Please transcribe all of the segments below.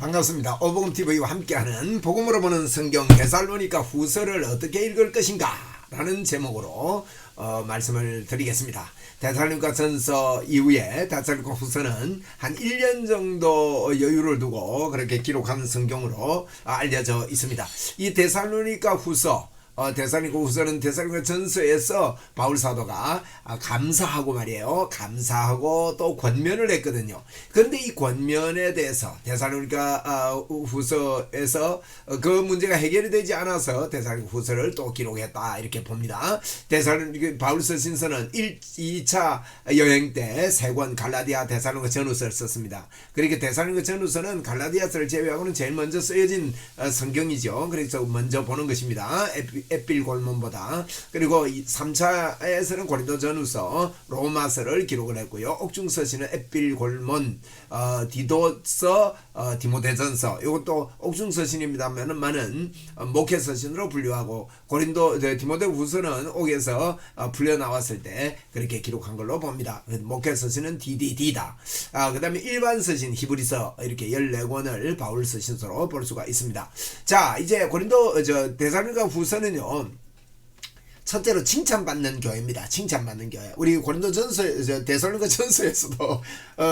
반갑습니다. 오복음 TV와 함께하는 복음으로 보는 성경 데살로니가 후서를 어떻게 읽을 것인가 라는 제목으로 어, 말씀을 드리겠습니다. 데살로니가 전서 이후에 데살로니가 후서는 한 1년 정도 여유를 두고 그렇게 기록한 성경으로 알려져 있습니다. 이 데살로니가 후서 어, 데살로니가 후서는 데살로니가 전서에서 바울 사도가 아, 감사하고 말이에요. 감사하고 또 권면을 했거든요. 그런데 이 권면에 대해서 데살로니가 아, 후서에서 어, 그 문제가 해결이 되지 않아서 데살로니가 후서를 또 기록했다 이렇게 봅니다. 데살로니가 바울서 신서는 1, 2차 여행 때 세 권 갈라디아 데살로니가 전후서를 썼습니다. 그러니까 데살로니가 전후서는 갈라디아서를 제외하고는 제일 먼저 쓰여진 어, 성경이죠. 그래서 먼저 보는 것입니다. 에피- 에필 골문보다 그리고 3차에서는 고린도 전후서 로마서를 기록을 했고요. 옥중서시는 에필 골문 어, 디도서 어, 디모데전서 이것도 옥중서신입니다만은 어, 목회서신으로 분류하고 고린도 저, 디모데 후서는 옥에서 어, 풀려 나왔을 때 그렇게 기록한 걸로 봅니다. 목회서신은 DDD다. 아, 그다음에 일반 서신 히브리서 이렇게 14권을 바울 서신서로 볼 수가 있습니다. 자, 이제 고린도 어, 저 데살로니가 후서는요. 첫째로 칭찬받는 교회입니다. 칭찬받는 교회. 우리 고린도 전서 저 데살로니가 전서에서도 어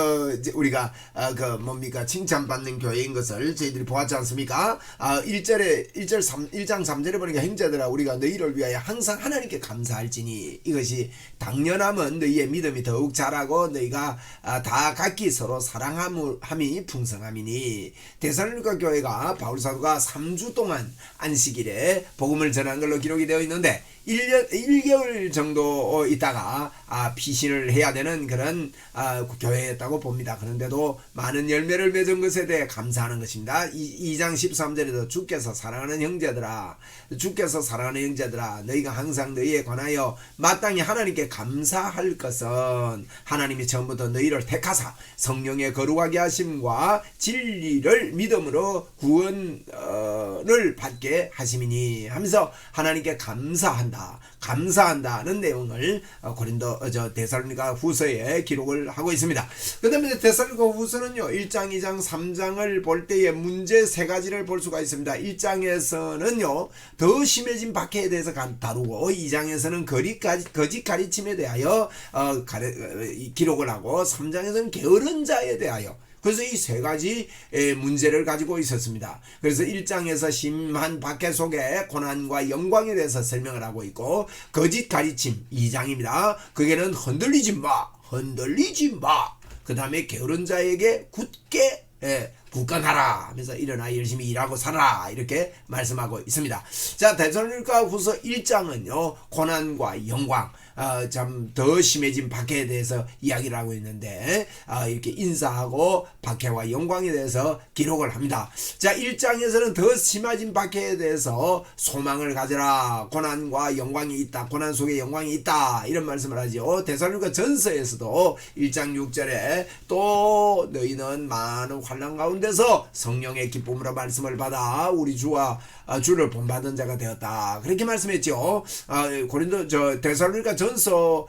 우리가 어, 그 뭡니까 칭찬받는 교회인 것을 저희들이 보았지 않습니까? 아 1절에 1절 3 1장 3절에 보니까 형제들아 우리가 너희를 위하여 항상 하나님께 감사할지니 이것이 당연함은 너희의 믿음이 더욱 자라고 너희가 아, 다 각기 서로 사랑함이 풍성함이니 데살로니가 교회가 바울 사도가 3주 동안 안식일에 복음을 전한 걸로 기록이 되어 있는데 1년 1개월 정도 어, 있다가 아, 피신을 해야 되는 그런 아, 교회였다고 봅니다. 그런데도 많은 열매를 맺은 것에 대해 감사하는 것입니다. 2, 장 13절에도 주께서 사랑하는 형제들아 주께서 사랑하는 형제들아 너희가 항상 너희에 관하여 마땅히 하나님께 감사할 것은 하나님이 처음부터 너희를 택하사 성령의 거룩하게 하심과 진리를 믿음으로 구원을 받게 하심이니 하면서 하나님께 감사한다. 감사한다 는 내용을 어, 고린도 어, 저 데살로니가 후서에 기록을 하고 있습니다. 그다음에 데살로니가 후서는요. 1장, 2장, 3장을 볼 때에 문제 세 가지를 볼 수가 있습니다. 1장에서는요. 더 심해진 박해에 대해서 가- 다루고 2장에서는 거리, 거짓 가르침에 대하여 어, 가르, 어, 이 기록을 하고 3장에서는 게으른 자에 대하여 그래서 이 세 가지 에, 문제를 가지고 있었습니다. 그래서 1장에서 심한 박해 속에 고난과 영광에 대해서 설명을 하고 있고 거짓 가르침 2장입니다. 그게는 흔들리지 마. 흔들리지 마. 그 다음에 게으른 자에게 굳게 예, 굳건하라 하면서 일어나 열심히 일하고 살아라 이렇게 말씀하고 있습니다. 자 대선일가 후서 1장은요 고난과 영광 어, 참더 심해진 박해에 대해서 이야기를 하고 있는데 아, 이렇게 인사하고 박해와 영광에 대해서 기록을 합니다. 자 1장에서는 더 심해진 박해에 대해서 소망을 가져라 고난과 영광이 있다 고난 속에 영광이 있다 이런 말씀을 하죠. 대선일가 전서에서도 1장 6절에 또 너희는 많은 환란 가운데서 성령의 기쁨으로 말씀을 받아 우리 주와 아, 주를 본받은 자가 되었다. 그렇게 말씀했죠. 아, 고린도 저 데살로니가 전서 어,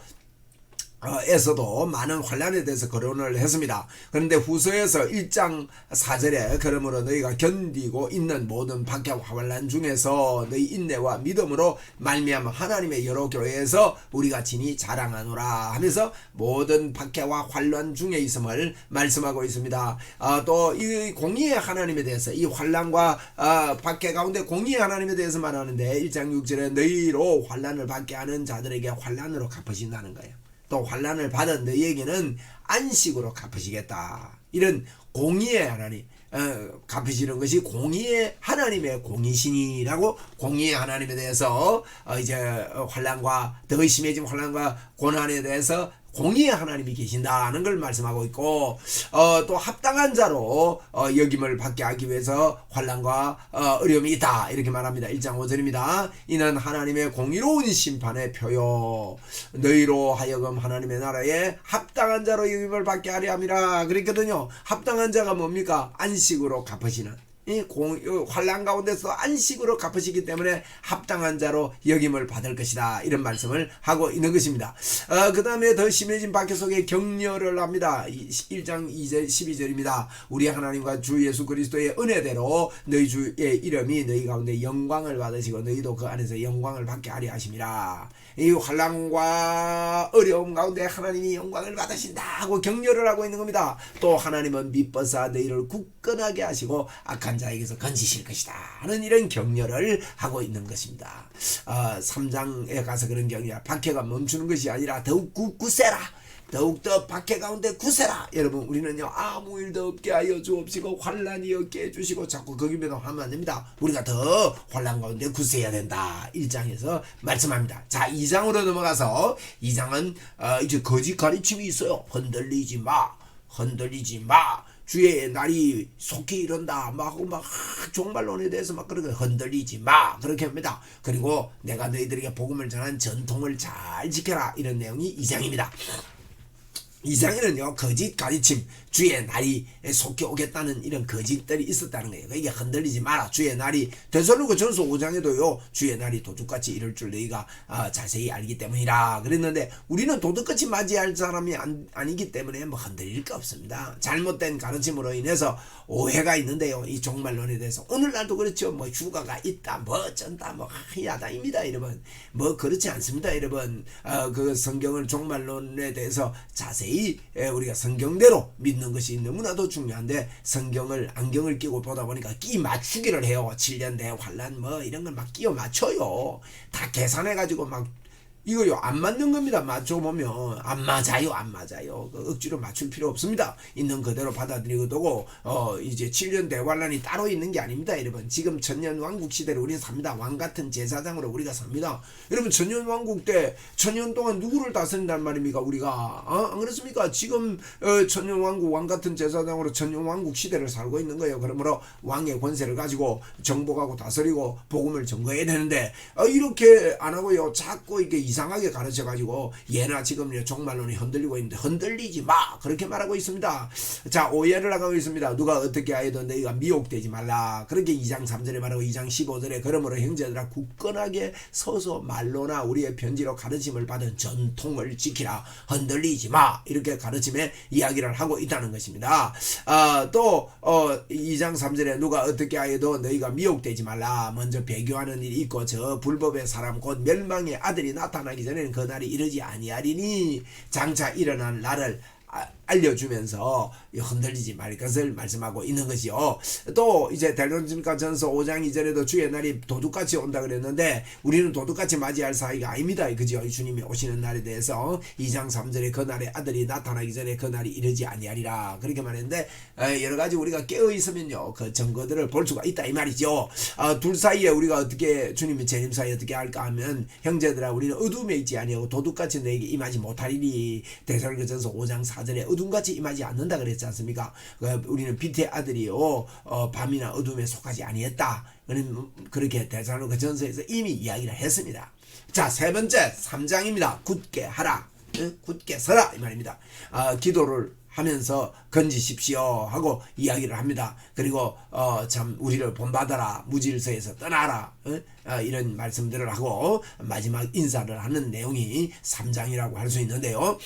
에서도 많은 환란에 대해서 거론을 했습니다. 그런데 후서에서 1장 4절에 그러므로 너희가 견디고 있는 모든 박해와 환란 중에서 너희 인내와 믿음으로 말미암아 하나님의 여러 교회에서 우리가 진히 자랑하노라 하면서 모든 박해와 환란 중에 있음을 말씀하고 있습니다. 아, 또이 공의의 하나님에 대해서 이 환란과 아, 박해 가운데 공의의 하나님에 대해서 말하는데 1장 6절에 너희로 환란을 받게 하는 자들에게 환란으로 갚으신다는 거예요. 또 환란을 받은 너희에게는 안식으로 갚으시겠다. 이런 공의의 하나님 어, 갚으시는 것이 공의의 하나님의 공의신이라고 공의의 하나님에 대해서 어, 이제 어, 환란과 더 심해진 환란과 고난에 대해서 공의의 하나님이 계신다는 걸 말씀하고 있고 어, 또 합당한 자로 어, 여김을 받게 하기 위해서 환란과 어, 어려움이 있다 이렇게 말합니다. 1장 5절입니다. 이는 하나님의 공의로운 심판의 표요 너희로 하여금 하나님의 나라에 합당한 자로 여김을 받게 하려 함이라 그랬거든요. 합당한 자가 뭡니까? 안식으로 갚으시는 이 공, 이 환란 가운데서 안식으로 갚으시기 때문에 합당한 자로 여김을 받을 것이다. 이런 말씀을 하고 있는 것입니다. 어, 그 다음에 더 심해진 박해 속에 격려를 합니다. 1장 2절 12절입니다. 우리 하나님과 주 예수 그리스도의 은혜대로 너희 주의 이름이 너희 가운데 영광을 받으시고 너희도 그 안에서 영광을 받게 하려 하심이라. 이 환란과 어려움 가운데 하나님이 영광을 받으신다 하고 격려를 하고 있는 겁니다. 또 하나님은 미뻐사 너희를 굳건하게 하시고 악한 자에게서 건지실 것이다. 하는 이런 격려를 하고 있는 것입니다. 어, 3장에 가서 그런 격려 박해가 멈추는 것이 아니라 더욱 굳굳세라. 더욱더 박해 가운데 구세라. 여러분 우리는요 아무 일도 없게 하여 주옵시고 환란이 없게 해주시고 자꾸 거기면 하면 안 됩니다. 우리가 더 환란 가운데 구세해야 된다. 1장에서 말씀합니다. 자 2장으로 넘어가서 2장은 어, 이제 거짓 가르침이 있어요. 흔들리지 마. 흔들리지 마 주의 날이 속히 이른다. 막 하고 막 종말론에 대해서 막 그렇게 흔들리지 마. 그렇게 합니다. 그리고 내가 너희들에게 복음을 전한 전통을 잘 지켜라. 이런 내용이 2장입니다 이장에는요 거짓 가르침 주의 날이 속히 오겠다는 이런 거짓들이 있었다는 거예요. 이게 흔들리지 마라. 주의 날이 되살로고 전서 5장에도요 주의 날이 도둑같이 이럴 줄 너희가 어, 자세히 알기 때문이라 그랬는데 우리는 도둑같이 맞이할 사람이 안, 아니기 때문에 뭐 흔들릴 거 없습니다. 잘못된 가르침으로 인해서 오해가 있는데요. 이 종말론에 대해서 오늘날도 그렇죠. 뭐 휴가가 있다, 뭐 어쩐다, 뭐 야다입니다, 여러분. 뭐 그렇지 않습니다, 여러분. 어, 그 성경을 종말론에 대해서 자세히 에, 우리가 성경대로 믿는 것이 너무나도 중요한데 성경을 안경을 끼고 보다 보니까 끼 맞추기를 해요. 7년 대환란 뭐 이런 걸 막 끼워 맞춰요. 다 계산해 가지고 막 이거요 안 맞는 겁니다. 맞춰 보면 안 맞아요, 안 맞아요. 그 억지로 맞출 필요 없습니다. 있는 그대로 받아들이고 되고 어 이제 7년 대환란이 따로 있는 게 아닙니다, 여러분. 지금 천년 왕국 시대를 우리는 삽니다. 왕 같은 제사장으로 우리가 삽니다. 여러분 천년 왕국 때 천년 동안 누구를 다스린단 말입니까, 우리가? 어? 안 그렇습니까? 지금 어, 천년 왕국 왕 같은 제사장으로 천년 왕국 시대를 살고 있는 거예요. 그러므로 왕의 권세를 가지고 정복하고 다스리고 복음을 전거해야 되는데 어, 이렇게 안 하고요. 자꾸 이게 이상하게 가르쳐 가지고 얘나 지금 종말론이 흔들리고 있는데 흔들리지 마 그렇게 말하고 있습니다. 자 오해를 하고 있습니다. 누가 어떻게 하여도 너희가 미혹되지 말라. 그렇게 2장 3절에 말하고 2장 15절에 그러므로 형제들아 굳건하게 서서 말로나 우리의 편지로 가르침을 받은 전통을 지키라. 흔들리지 마 이렇게 가르침에 이야기를 하고 있다는 것입니다. 아, 또 어, 2장 3절에 누가 어떻게 하여도 너희가 미혹되지 말라. 먼저 배교하는 일이 있고 저 불법의 사람 곧 멸망의 아들이 나타 나기 전에는 그 날이 이르지 아니하리니 장차 일어날 날을 아- 알려주면서 흔들리지 말 것을 말씀하고 있는 것이요. 또 이제 대론진가 전서 5장 2절에도 주의 날이 도둑같이 온다 그랬는데 우리는 도둑같이 맞이할 사이가 아닙니다. 그죠? 주님이 오시는 날에 대해서 2장 3절에 그 날에 아들이 나타나기 전에 그 날이 이르지 아니하리라 그렇게 말했는데 에, 여러 가지 우리가 깨어 있으면요 그 증거들을 볼 수가 있다 이 말이죠. 아, 둘 사이에 우리가 어떻게 주님의 재림 사이에 어떻게 할까 하면 형제들아 우리는 어둠에 있지 아니하고 도둑같이 너에게 임하지 못하리니 대설교전서 5장 4절에 어둠같이 임하지 않는다 그랬지 않습니까? 그 우리는 빛의 아들이요 어, 밤이나 어둠에 속하지 아니했다. 그는 그렇게 대사로그 전서에서 이미 이야기를 했습니다. 자 세 번째 3장입니다. 굳게 하라. 응? 굳게 서라 이 말입니다. 아, 기도를 하면서 건지십시오 하고 이야기를 합니다. 그리고 어, 참 우리를 본받아라 무질서에서 떠나라 어? 아, 이런 말씀들을 하고 마지막 인사를 하는 내용이 3장이라고 할 수 있는데요.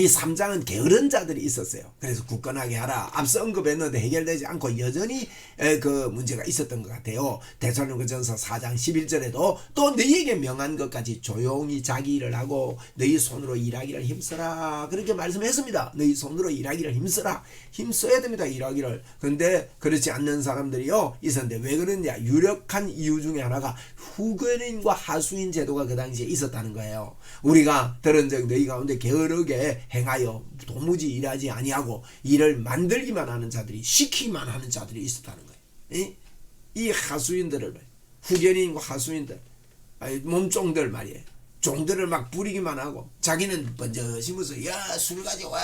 이 3장은 게으른 자들이 있었어요. 그래서 굳건하게 하라. 앞서 언급했는데 해결되지 않고 여전히 에, 그 문제가 있었던 것 같아요. 대사로전서 4장 11절에도 또 너희에게 명한 것까지 조용히 자기 일을 하고 너희 손으로 일하기를 힘써라. 그렇게 말씀했습니다. 너희 손으로 일하기를 힘써라. 힘써야 됩니다. 일하기를. 근데 그렇지 않는 사람들이요. 있었는데 왜 그러냐. 유력한 이유 중에 하나가 후견인과 하수인 제도가 그 당시에 있었다는 거예요. 우리가 들은 적 너희 가운데 게으르게 행하여 도무지 일하지 아니하고 일을 만들기만 하는 자들이 시키기만 하는 자들이 있었다는 거예요. 이, 이 하수인들을 후견인과 하수인들 몸종들 말이에요. 종들을 막 부리기만 하고 자기는 먼저 심어서 야 술 가져와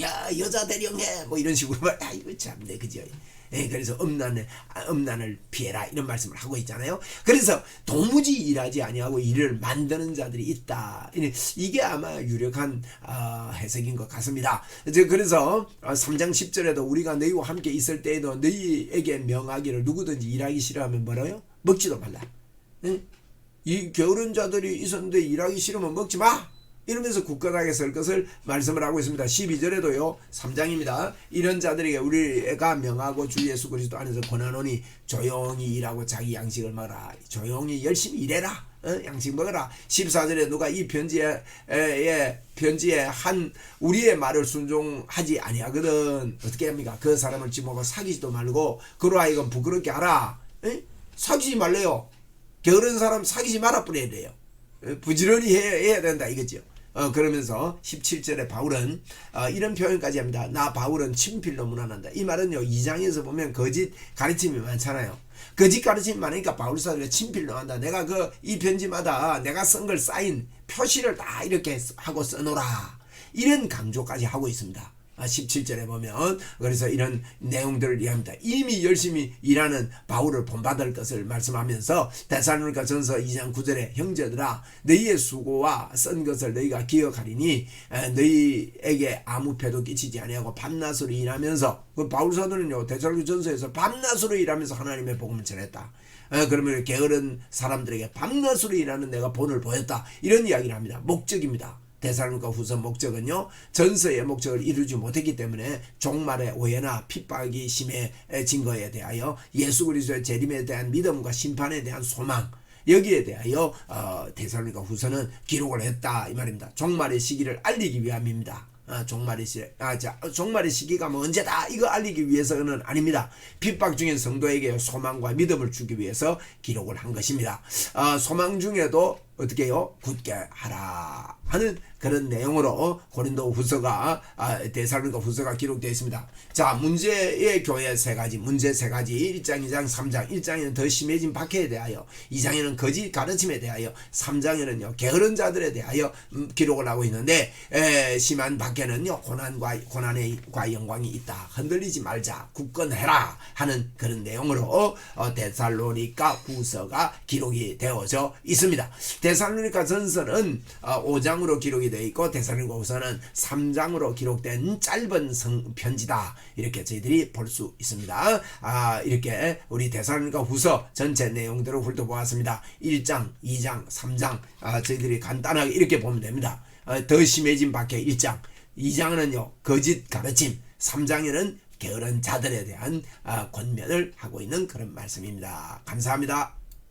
야 여자 대령해 뭐 이런 식으로 말 아이고 참네 그죠 예, 그래서 음란을 아, 음란을 피해라 이런 말씀을 하고 있잖아요. 그래서 도무지 일하지 아니하고 일을 만드는 자들이 있다. 이게- 아마 유력한 어, 해석인 것 같습니다. 이제 그래서 어, 3장 10절에도 우리가 너희와 함께 있을 때에도 너희에게 명하기를 누구든지 일하기 싫어하면 뭐라요? 먹지도 말라. 응? 이 게으른 자들이 있었는데 일하기 싫으면 먹지 마. 이러면서 굳건하게 설 것을 말씀을 하고 있습니다. 12절에도요. 3장입니다. 이런 자들에게 우리가 명하고 주 예수 그리스도 안에서 권하노니 조용히 일하고 자기 양식을 먹어라. 조용히 열심히 일해라. 어? 양식 먹어라. 14절에 누가 이 편지에 에, 에, 편지에 한 우리의 말을 순종하지 아니하거든. 어떻게 합니까? 그 사람을 지목하고 사귀지도 말고 그로 하여금 부끄럽게 하라. 에? 사귀지 말래요. 게으른 사람 사귀지 말아 뿌려야 돼요. 어, 부지런히 해야, 된다 이거죠. 어, 그러면서 17절에 바울은 어, 이런 표현까지 합니다. 나 바울은 친필로 문안한다. 이 말은요. 2장에서 보면 거짓 가르침이 많잖아요. 거짓 가르침이 많으니까 바울 사도가 친필로 한다. 내가 그 이 편지마다 내가 쓴 걸 쌓인 표시를 다 이렇게 하고 써놓으라. 이런 강조까지 하고 있습니다. 아, 17절에 보면 그래서 이런 내용들을 이해합니다. 이미 열심히 일하는 바울을 본받을 것을 말씀하면서 데살로니가 전서 2장 9절에 형제들아 너희의 수고와 쓴 것을 너희가 기억하리니 에, 너희에게 아무 패도 끼치지 아니하고 밤낮으로 일하면서 그 바울 사도는요 데살로니 전서에서 밤낮으로 일하면서 하나님의 복음을 전했다. 에, 그러면 게으른 사람들에게 밤낮으로 일하는 내가 본을 보였다. 이런 이야기를 합니다. 목적입니다. 대사로니까 후서 목적은요 전서의 목적을 이루지 못했기 때문에 종말의 오해나 핍박이 심해진 거에 대하여 예수 그리스도의 재림에 대한 믿음과 심판에 대한 소망 여기에 대하여 어, 대사로니까 후서는 기록을 했다 이 말입니다. 종말의 시기를 알리기 위함입니다. 아, 종말의 시, 아, 자, 종말의 시기가 뭐 언제다 이거 알리기 위해서는 아닙니다. 핍박 중인 성도에게 소망과 믿음을 주기 위해서 기록을 한 것입니다. 아, 소망 중에도 어떻게 해요? 굳게 하라 하는 그런 내용으로 고린도 후서가 아, 대사로니가 후서가 기록되어 있습니다. 자 문제의 교회 세 가지 문제 세 가지 1장 2장 3장 1장에는 더 심해진 박해에 대하여 2장에는 거짓 가르침에 대하여 3장에는요 게으른 자들에 대하여 음, 기록을 하고 있는데 에, 심한 박해는요 고난과 고난과 영광이 있다 흔들리지 말자 굳건해라 하는 그런 내용으로 어, 데살로니가 후서가 기록이 되어져 있습니다. 데살로니가 전서는 어, 5장으로 기록이 되어 있고 데살로니가 후서는 3장으로 기록된 짧은 성 편지다 이렇게 저희들이 볼 수 있습니다. 아 이렇게 우리 데살로니가 후서 전체 내용들을 훑어보았습니다. 1장, 2장, 3장 아, 저희들이 간단하게 이렇게 보면 됩니다. 어, 더 심해진 박해 1장, 2장은요 거짓 가르침, 3장에는 게으른 자들에 대한 아, 권면을 하고 있는 그런 말씀입니다. 감사합니다.